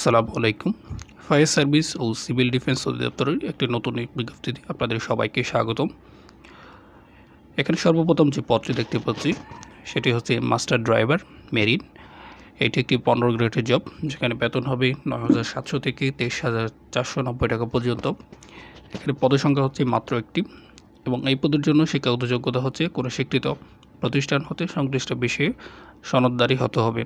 আসসালামু আলাইকুম। Fire service ও সিভিল ডিফেন্স অধিদপ্তরের একটি নতুন বিজ্ঞপ্তিতে আপনাদের সবাইকে স্বাগতম। এখানে সর্বপ্রথম যে পদটি দেখতে পাচ্ছি, সেটি হচ্ছে মাস্টার ড্রাইভার মেরিন। এটি একটি পনেরো গ্রেডের জব, যেখানে বেতন হবে নয় হাজার সাতশো থেকে তেইশ হাজার চারশো নব্বই টাকা পর্যন্ত। এখানে পদের সংখ্যা হচ্ছে মাত্র একটি এবং এই পদের জন্য শিক্ষাগত যোগ্যতা হচ্ছে কোনো স্বীকৃত প্রতিষ্ঠান হতে সংশ্লিষ্ট বিষয়ে সনদদারি হতে হবে।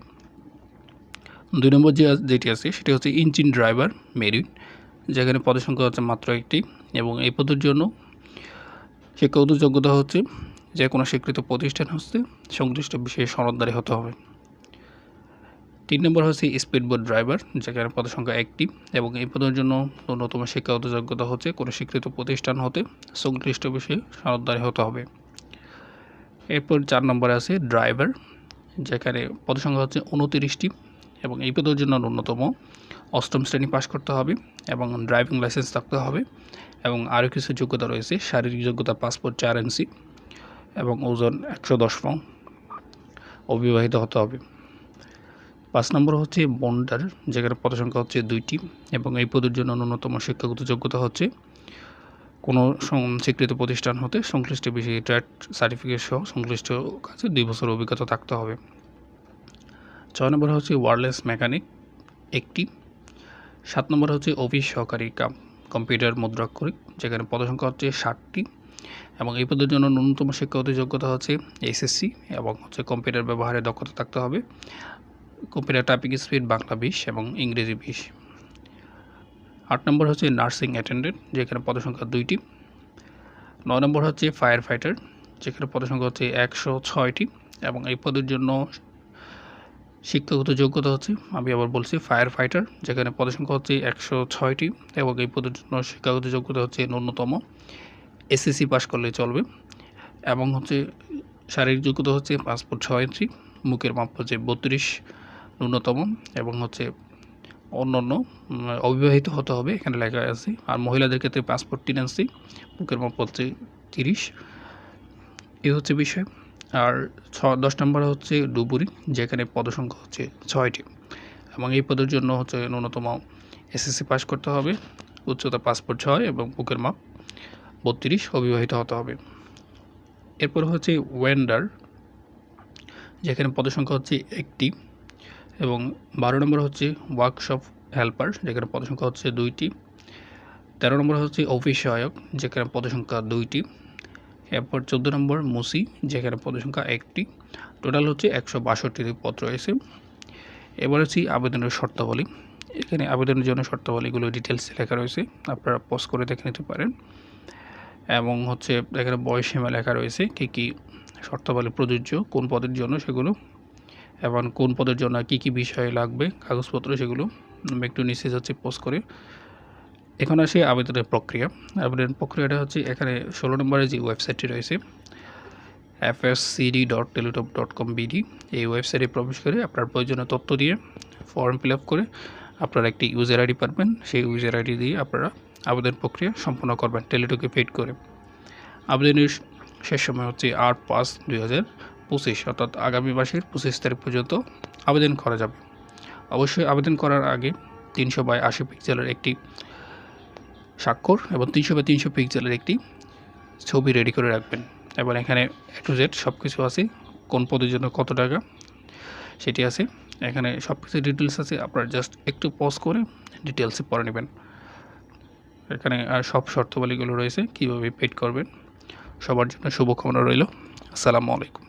দুই নম্বর যে যেটি আছে, সেটি হচ্ছে ইঞ্জিন ড্রাইভার মেরিন যেখানে পদের সংখ্যা হচ্ছে মাত্র একটি এবং এই পদের জন্য শিক্ষাগত যোগ্যতা হচ্ছে যে কোনো স্বীকৃত প্রতিষ্ঠান হচ্ছে সংশ্লিষ্ট বিষয়ে সনদদারি হতে হবে। তিন নম্বর হচ্ছে স্পিড বোট ড্রাইভার যেখানে পদের সংখ্যা একটি এবং এই পদের জন্য ন্যূনতম শিক্ষাগত যোগ্যতা হচ্ছে কোনো স্বীকৃত প্রতিষ্ঠান হতে সংশ্লিষ্ট বিষয়ে সনদদারি হতে হবে। এরপর চার নম্বরে আছে ড্রাইভার যেখানে পদের সংখ্যা হচ্ছে উনতিরিশটি এবং এই পদের জন্য ন্যূনতম অষ্টম শ্রেণি পাশ করতে হবে এবং ড্রাইভিং লাইসেন্স থাকতে হবে এবং আরও কিছু যোগ্যতা রয়েছে, শারীরিক যোগ্যতা পাসপোর্ট চার এনসি এবং ওজন একশো দশ পাউন্ড অবিবাহিত হতে হবে। পাঁচ নম্বর হচ্ছে বন্ডার, যেখানে পদসংখ্যা হচ্ছে দুইটি এবং এই পদের জন্য ন্যূনতম শিক্ষাগত যোগ্যতা হচ্ছে কোনো স্বীকৃত প্রতিষ্ঠান হতে সংশ্লিষ্ট বিষয়ে ট্রেড সার্টিফিকেট সহ সংশ্লিষ্ট কাজে দুই বছর অভিজ্ঞতা থাকতে হবে। ছয় নম্বর হচ্ছে ওয়ারলেস মেকানিক একটি। সাত নম্বর হচ্ছে অফিস সহকারী কাম কম্পিউটার মুদ্রাক্ষরিক যেখানে পদসংখ্যা হচ্ছে ষাটটি। এবং এই পদের জন্য ন্যূনতম শিক্ষাগত যোগ্যতা হচ্ছে এসএসসি এবং হচ্ছে কম্পিউটার ব্যবহারে দক্ষতা থাকতে হবে। কম্পিউটার টাইপিং স্পিড বাংলা বিশ এবং ইংরেজি বিশ। আট নম্বর হচ্ছে নার্সিং অ্যাটেন্ডেন্ট যেখানে পদসংখ্যা দুইটি। নয় নম্বর হচ্ছে ফায়ার ফাইটার যেখানে পদসংখ্যা হচ্ছে একশো ছয়টি। এবং এই পদের জন্য শিক্ষাগত যোগ্যতা হচ্ছে, আমি আবার বলছি ফায়ার ফাইটার যেখানে পদসংখ্যা হচ্ছে একশো ছয়টি এবং এই পদের জন্য শিক্ষাগত যোগ্যতা হচ্ছে ন্যূনতম। এসএসসি পাস করলে চলবে। এবং হচ্ছে শারীরিক যোগ্যতা হচ্ছে পাসপোর্ট ছয় ইঞ্চি, মুখের মাপ হচ্ছে বত্রিশ, ন্যূনতম এবং হচ্ছে অন্যান্য অবিবাহিত হতে হবে, এখানে লেখা আছে। আর মহিলাদের ক্ষেত্রে পাসপোর্ট ইঞ্চি বুকের মাপ হচ্ছে তিরিশ। এই হচ্ছে বিষয়। আর ছ, দশ নম্বর হচ্ছে ডুবুরি, যেখানে পদসংখ্যা হচ্ছে ছয়টি। এবং এই পদের জন্য হচ্ছে ন্যূনতম এসএসসি পাস করতে হবে, উচ্চতা পাসপোর্ট ছয় এবং বুকের মাপ বত্রিশ অবিবাহিত হতে হবে। এরপর হচ্ছে ওয়েন্ডার, যেখানে পদসংখ্যা হচ্ছে একটি এবং বারো নম্বর হচ্ছে ওয়ার্কশপ হেল্পার, যেখানে পদসংখ্যা হচ্ছে দুইটি। তেরো নম্বর হচ্ছে অফিস সহায়ক, যেখানে পদসংখ্যা দুইটি। এরপর চোদ্দ নম্বর মুসি, যেখানে পদসংখ্যা একটি। টোটাল হচ্ছে একশো বাষট্টিটি পদ রয়েছে। এবার হচ্ছে আবেদনের শর্তাবলী। এখানে আবেদনের জন্য শর্তাবলীগুলো ডিটেলসে লেখা রয়েছে। আপনারা পোস্ট করে দেখে নিতে পারেন। এবং হচ্ছে এখানে বয়স সীমা লেখা রয়েছে কী কী শর্তাবলী প্রযোজ্য, কোন পদের জন্য সেগুলো, এবং কোন পদের জন্য কী কী বিষয় লাগবে, কাগজপত্র সেগুলো। আমি একটু নিচে যাচ্ছি পোস্ট করে। এখন আসি আবেদনের প্রক্রিয়া। আবেদন প্রক্রিয়াটা হচ্ছে এখানে ষোলো নম্বরে যে ওয়েবসাইটটি রয়েছে F S CD dot Teletalk dot com BD এই ওয়েবসাইটে প্রবেশ করে আপনার প্রয়োজনীয় তথ্য দিয়ে ফর্ম ফিল করে আপনারা একটি ইউজার আইডি পারবেন সেই ইউজার আইডি দিয়ে আপনারা আবেদন প্রক্রিয়া সম্পন্ন করবেন, টেলিটকে পেড করে। আবেদনের শেষ সময় হচ্ছে আট পাঁচ দুই হাজার পঁচিশ, অর্থাৎ আগামী মাসের পঁচিশ তারিখ পর্যন্ত আবেদন করা যাবে। অবশ্যই আবেদন করার আগে তিনশো বাই আশি পিক্সেলের একটি স্বাক্ষর এবং তিনশো বা তিনশো পিক্সেলের একটি ছবি রেডি করে রাখবেন। এবং এখানে টু জেড সব কিছু আছে, কোন পদের জন্য কত টাকা, সেটি আছে। এখানে সব কিছু ডিটেলস আছে, আপনারা জাস্ট একটু পজ করে ডিটেলসে পড়ে নেবেন। এখানে আর সব শর্তাবলীগুলো রয়েছে, কীভাবে পেড করবেন, সবার জন্য শুভকামনা রইল। আসসালামু আলাইকুম।